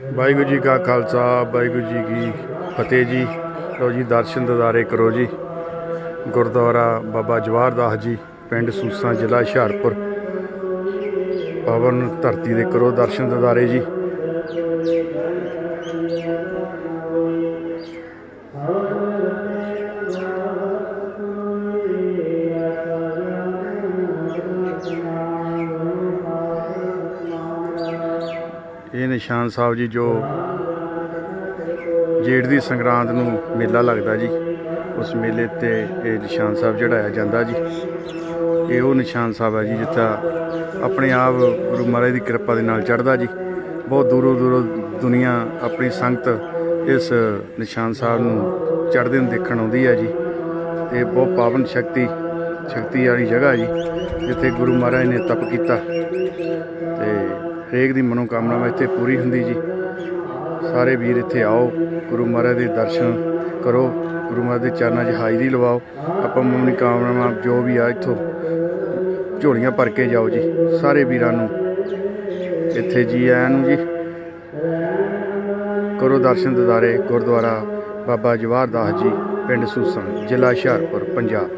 ਵਾਹਿਗੁਰੂ ਜੀ ਕਾ ਖਾਲਸਾ ਵਾਹਿਗੁਰੂ ਜੀ ਕੀ ਫਤਿਹ ਜੀ ਲੋ ਜੀ ਦਰਸ਼ਨ ਦਿਦਾਰੇ ਕਰੋ ਜੀ ਗੁਰਦੁਆਰਾ ਬਾਬਾ ਜਵਾਹਰ ਦਾਸ ਜੀ ਪਿੰਡ ਸੂਸਾ ਜ਼ਿਲ੍ਹਾ ਹੁਸ਼ਿਆਰਪੁਰ ਪਵਨ ਧਰਤੀ ਦੇ ਕਰੋ ਦਰਸ਼ਨ ਦਿਦਾਰੇ ਜੀ ਇਹ ਨਿਸ਼ਾਨ ਸਾਹਿਬ ਜੀ ਜੋ ਜੇੜ ਦੀ ਸੰਗਰਾਂਦ ਨੂੰ ਮੇਲਾ ਲੱਗਦਾ ਜੀ, ਉਸ ਮੇਲੇ ਤੇ ਇਹ ਨਿਸ਼ਾਨ ਸਾਹਿਬ ਚੜਾਇਆ ਜਾਂਦਾ ਜੀ। ਇਹ ਉਹ ਨਿਸ਼ਾਨ ਸਾਹਿਬ ਹੈ ਜੀ ਜਿੱਥੇ ਆਪਣੇ ਆਪ ਗੁਰੂ ਮਹਾਰਾਜ ਦੀ ਕਿਰਪਾ ਦੇ ਨਾਲ ਚੜਦਾ ਜੀ। ਬਹੁਤ ਦੂਰੋਂ ਦੂਰੋਂ ਦੁਨੀਆ ਆਪਣੀ ਸੰਗਤ ਇਸ ਨਿਸ਼ਾਨ ਸਾਹਿਬ ਨੂੰ ਚੜ੍ਹਦੇ ਨੂੰ ਦੇਖਣ ਆਉਂਦੀ ਹੈ ਜੀ। ਇਹ ਬਹੁਤ ਪਾਵਨ ਸ਼ਕਤੀ ਸ਼ਕਤੀ ਵਾਲੀ ਜਗ੍ਹਾ ਜੀ, ਜਿੱਥੇ ਗੁਰੂ ਮਹਾਰਾਜ ਨੇ ਤਪ ਕੀਤਾ। ਤੇ ਹਰੇਕ ਦੀ ਮਨੋਕਾਮਨਾ ਇੱਥੇ ਪੂਰੀ ਹੁੰਦੀ ਜੀ। ਸਾਰੇ ਵੀਰ ਇੱਥੇ ਆਓ, ਗੁਰੂ ਮਹਾਰਾਜ ਦੇ ਦਰਸ਼ਨ ਕਰੋ, ਗੁਰੂ ਮਹਾਰਾਜ ਦੇ ਚਰਨਾਂ 'ਚ ਹਾਜ਼ਰੀ ਲਵਾਓ। ਆਪਾਂ ਮੋਨੀ ਕਾਮਨਾਵਾਂ ਜੋ ਵੀ ਆ ਇੱਥੋਂ ਝੋਲੀਆਂ ਭਰ ਕੇ ਜਾਓ ਜੀ, ਸਾਰੇ ਵੀਰਾਂ ਨੂੰ। ਇੱਥੇ ਜੀ ਆਇਆਂ ਨੂੰ ਜੀ। ਕਰੋ ਦਰਸ਼ਨ ਦਿਦਾਰੇ, ਗੁਰਦੁਆਰਾ ਬਾਬਾ ਜਵਾਹਰ ਦਾਸ ਜੀ, ਪਿੰਡ ਸੂਸਣ, ਜ਼ਿਲ੍ਹਾ ਹੁਸ਼ਿਆਰਪੁਰ, ਪੰਜਾਬ।